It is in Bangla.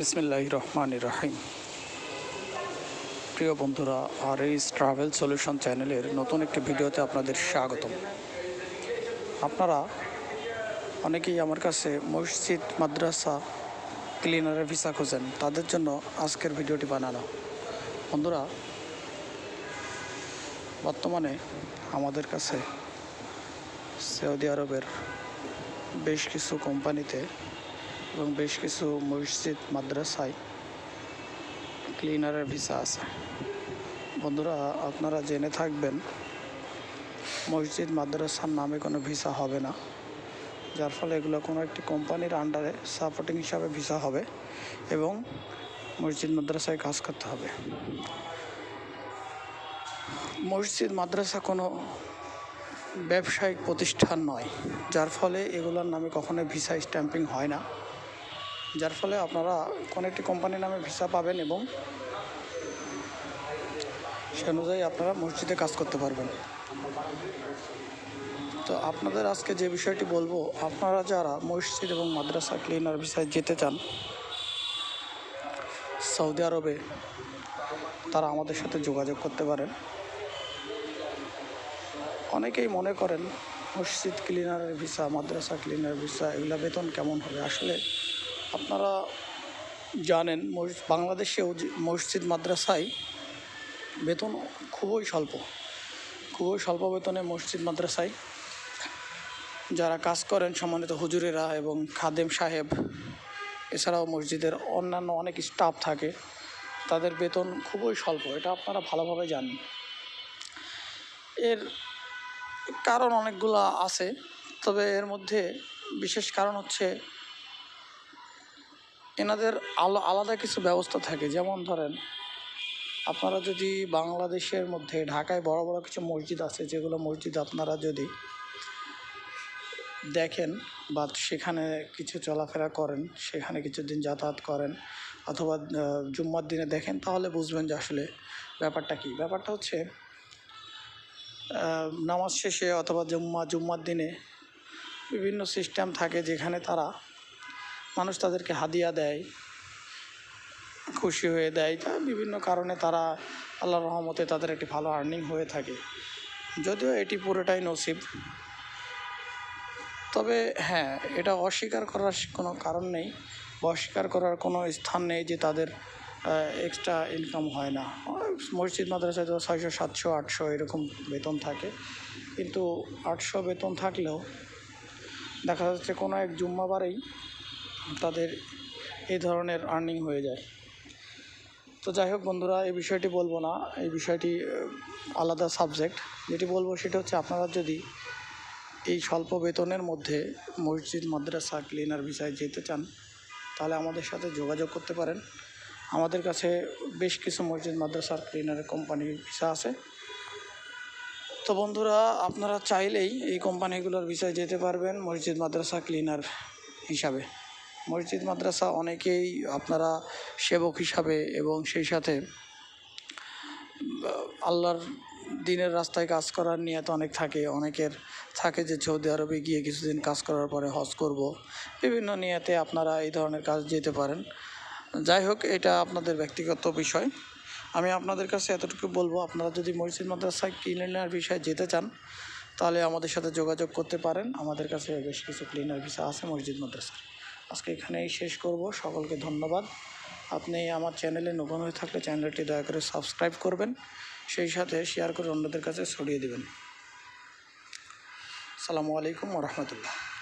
বিসমিল্লাহ রহমান রাহিম প্রিয় বন্ধুরা আর এই ট্রাভেল সলিউশন চ্যানেলের নতুন একটি ভিডিওতে আপনাদের স্বাগতম। আপনারা অনেকেই আমার কাছে মসজিদ, মাদ্রাসা ক্লিনারের ভিসা খোঁজেন। তাদের জন্য আজকের ভিডিওটি বানানো। বন্ধুরা, বর্তমানে আমাদের কাছে সৌদি আরবের বেশ কিছু কোম্পানিতে এবং বেশ কিছু মসজিদ, মাদ্রাসায় ক্লিনারের ভিসা আছে। বন্ধুরা, আপনারা জেনে থাকবেন, মসজিদ, মাদ্রাসার নামে কোনো ভিসা হবে না। যার ফলে এগুলো কোনো একটি কোম্পানির আন্ডারে সাপোর্টিং হিসাবে ভিসা হবে এবং মসজিদ, মাদ্রাসায় কাজ করতে হবে। মসজিদ, মাদ্রাসা কোনো ব্যবসায়িক প্রতিষ্ঠান নয়, যার ফলে এগুলোর নামে কখনোই ভিসা স্ট্যাম্পিং হয় না। যার ফলে আপনারা কোনো একটি কোম্পানির নামে ভিসা পাবেন এবং সে অনুযায়ী আপনারা মসজিদে কাজ করতে পারবেন। তো আপনাদের আজকে যে বিষয়টি বলব, আপনারা যারা মসজিদ এবং মাদ্রাসা ক্লিনার ভিসায় যেতে চান, সৌদি আরবে তারা আমাদের সাথে যোগাযোগ করতে পারেন। অনেকেই মনে করেন, মসজিদ ক্লিনারের ভিসা মাদ্রাসা ক্লিনার ভিসা এগুলা বেতন কেমন হবে? আসলে আপনারা জানেন বাংলাদেশেও মসজিদ মাদ্রাসায় বেতন খুবই স্বল্প। খুবই স্বল্প বেতনে মসজিদ মাদ্রাসায় যারা কাজ করেন সম্মানিত হুজুরেরা এবং খাদেম সাহেব, এছাড়াও মসজিদের অন্যান্য অনেক স্টাফ থাকে, তাদের বেতন খুবই স্বল্প। এটা আপনারা ভালোভাবে জানেন। এর কারণ অনেকগুলো আছে, তবে এর মধ্যে বিশেষ কারণ হচ্ছে এনাদের আলা, আলাদা কিছু ব্যবস্থা থাকে। যেমন ধরেন, আপনারা যদি বাংলাদেশের মধ্যে, ঢাকায় বড় বড় কিছু মসজিদ আছে, যেগুলো মসজিদ আপনারা যদি দেখেন বা সেখানে কিছু চলাফেরা করেন, সেখানে কিছুদিন যাতায়াত করেন অথবা জুম্মার দিনে দেখেন, তাহলে বুঝবেন যে আসলে ব্যাপারটা কী। ব্যাপারটা হচ্ছে নামাজ শেষে অথবা জুম্মা, জুম্মার দিনে বিভিন্ন সিস্টেম থাকে যেখানে তারা মানুষ তাদেরকে হাদিয়া দেয়, খুশি হয়ে দেয়। তা বিভিন্ন কারণে তারা আল্লাহর রহমতে তাদের একটি ভালো আর্নিং হয়ে থাকে। যদিও এটি পুরোটাই নসিব। তবে হ্যাঁ এটা অস্বীকার করার কোনো কারণ নেই। অস্বীকার করার কোনো স্থান নেই যে তাদের এক্সট্রা ইনকাম হয় না। মসজিদ, মাদ্রাসায় তো ছয়শো, সাতশো, আটশো এরকম বেতন থাকে। কিন্তু আটশো বেতন থাকলেও দেখা যাচ্ছে কোনো এক জুম্মাবারেই তাদের এই ধরনের আর্নিং হয়ে যায়। তো যাই হোক বন্ধুরা, এই বিষয়টি বলব না। এই বিষয়টি আলাদা সাবজেক্ট যেটি বলব সেটা হচ্ছে আপনারা যদি এই স্বল্প বেতনের মধ্যে মসজিদ, মাদ্রাসা ক্লিনার ভিসায় যেতে চান, তাহলে আমাদের সাথে যোগাযোগ করতে পারেন। আমাদের কাছে বেশ কিছু মসজিদ মাদ্রাসার ক্লিনারের কোম্পানির ভিসা আছে। তো বন্ধুরা, আপনারা চাইলেই এই কোম্পানিগুলোর ভিসায় যেতে পারবেন মসজিদ, মাদ্রাসা ক্লিনার হিসাবে। মসজিদ, মাদ্রাসা অনেকেই আপনারা সেবক হিসাবে এবং সেই সাথে আল্লাহর দিনের রাস্তায় কাজ করার নিয়ত অনেক থাকে। অনেকের থাকে যে সৌদি আরবে গিয়ে কিছুদিন কাজ করার পরে হজ করব। বিভিন্ন নিয়তে আপনারা এই ধরনের কাজ যেতে পারেন। যাই হোক, এটা আপনাদের ব্যক্তিগত বিষয়। আমি আপনাদের কাছে এতটুকু বলব, আপনারা যদি মসজিদ, মাদ্রাসায় ক্লিনার বিষয়ে যেতে চান, তাহলে আমাদের সাথে যোগাযোগ করতে পারেন। আমাদের কাছে বেশ কিছু ক্লিনার ভিসা আছে মসজিদ মাদ্রাসার আজকে এখানেই শেষ করব। সকলকে ধন্যবাদ। আপনি আমার চ্যানেলে নতুন হয়ে থাকলে চ্যানেলটি দয়া করে সাবস্ক্রাইব করবেন, সেই সাথে শেয়ার করে অন্যদের কাছে ছড়িয়ে দেবেন। সালামু আলাইকুম রহমতুল্লাহ।